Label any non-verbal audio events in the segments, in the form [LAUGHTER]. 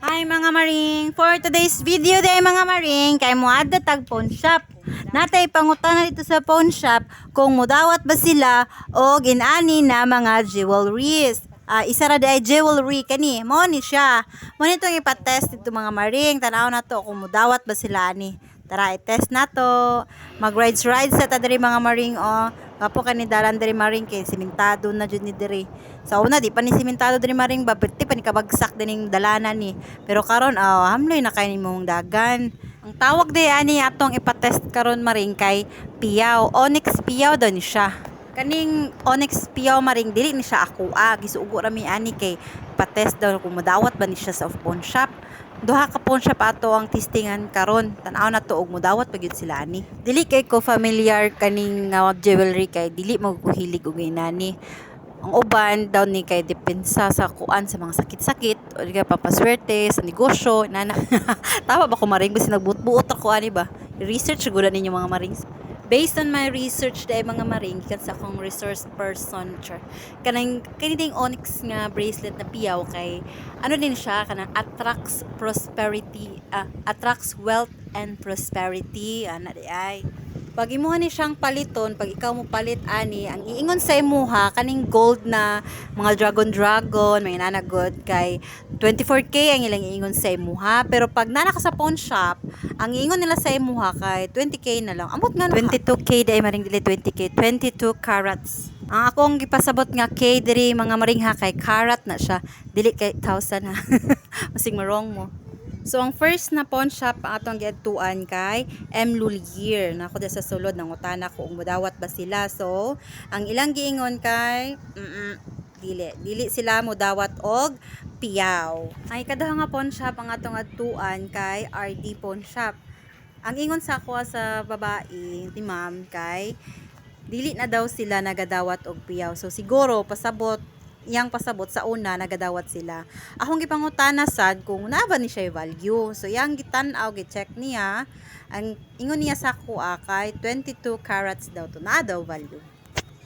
Hi mga maring! For today's video day mga maring, kay mo adda tag pawn shop. Natay pangutana dito sa pawn shop kung mudawat ba sila o ginani na mga jewelries. Ah, isa ra day jewelry kani, mo ni siya. Mo nitong ipatest dito mga maring, tanaw na to kung mudawat ba sila ani. Tara, i-test na to. Mag-rides rides sa ta diri mga maring o. Kapo kani dalan diri maring kay simentado na jud ni diri. Sa una di pa ni simentado diri maring babati pa ni kabagsak dining dalanan ni. Pero karon aw hamloy na kay nimong dagan. Ang tawag di ani atong ipatest karon maring kay piyaw. Onyx piyaw ni siya. Kaning onyx piyaw maring dili ni siya ako ah gisugo ra mi ani kay patest daw kung madawat ba ni siya sa pawn shop duha ka pawn shop ato ang testingan karon. Tan-aw na to og mudawat pa gyud sila ani. Dili kay ko familiar kaning uh, jewelry kay dili mo og inani ang uban daw ni kay depensa sa kuan sa mga sakit-sakit o kay papaswerte sa negosyo nana [LAUGHS] tama ba ko maring basi nagbuot-buot ako ani ba? Research gud ninyo mga maring based on my research dai mga maring kan sa akong resource person char kanang kaniting onyx nga bracelet na piyaw kay ano din siya kanang attracts prosperity ah, attracts wealth and prosperity ana di ay pag imuha ni siyang paliton pag ikaw mo palit ani ang iingon sa imuha kaning gold na mga dragon dragon may nanagod kay 24k ang ilang iingon sa imuha. Pero pag nana ka sa pawn shop ang iingon nila sa imuha kay 20k na lang. Amot nga 22k dai maring dili 20k 22 carats. Ang akong gipasabot nga K diri mga maringha kay carat na siya. Dili kay 1000 ha. [LAUGHS] Masing marong mo So, ang first na pawn shop ang atong giadtuan kay M. Lulier. Nako sa sulod nang utana ko kung mudawat ba sila. So, ang ilang giingon kay mm dili dili sila mudawat og piyaw. Ay kadaha nga pawn shop ang atong adtuan kay RD Pawn Shop. Ang ingon sa ako sa babae ni ma'am kay dili na daw sila nagadawat og piyaw. So siguro pasabot iyang pasabot sa una nagadawat sila. Akong gipangutana sad kung naaba ni siya value. So iyang gitan-aw gi-check niya ang ingon niya sa kuha kay 22 carats daw to na daw value.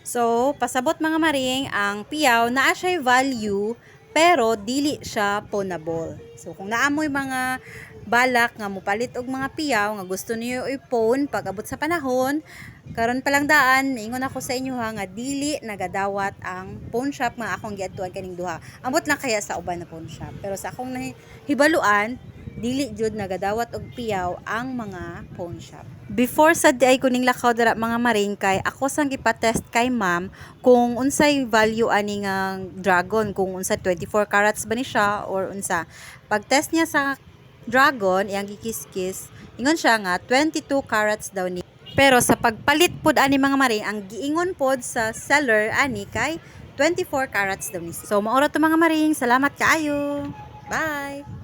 So pasabot mga maring ang piyaw naa siya value pero dili siya pawnable. So kung naamoy mga balak nga mupalit og mga piyaw nga gusto niyo i-pawn pag abot sa panahon. Karon pa lang daan ingon ako sa inyo ha nga dili nagadawat ang pawn shop nga akong giadtuan kaning duha. Ambot lang kaya sa uban na pawn shop. Pero sa akong nahibaluan dili jud nagadawat og piyaw ang mga pawn shop. Before sa di ay kuning lakaw dara mga maring kay ako sang gipatest kay ma'am kung unsay value ani nga dragon kung unsa 24 carats ba ni siya or unsa. Pag test niya sa dragon iyang gikis-kis ingon siya nga 22 carats daw ni. Pero sa pagpalit pod ani mga maring ang giingon pod sa seller ani kay 24 carats daw ni. So maura to mga maring salamat kaayo. Bye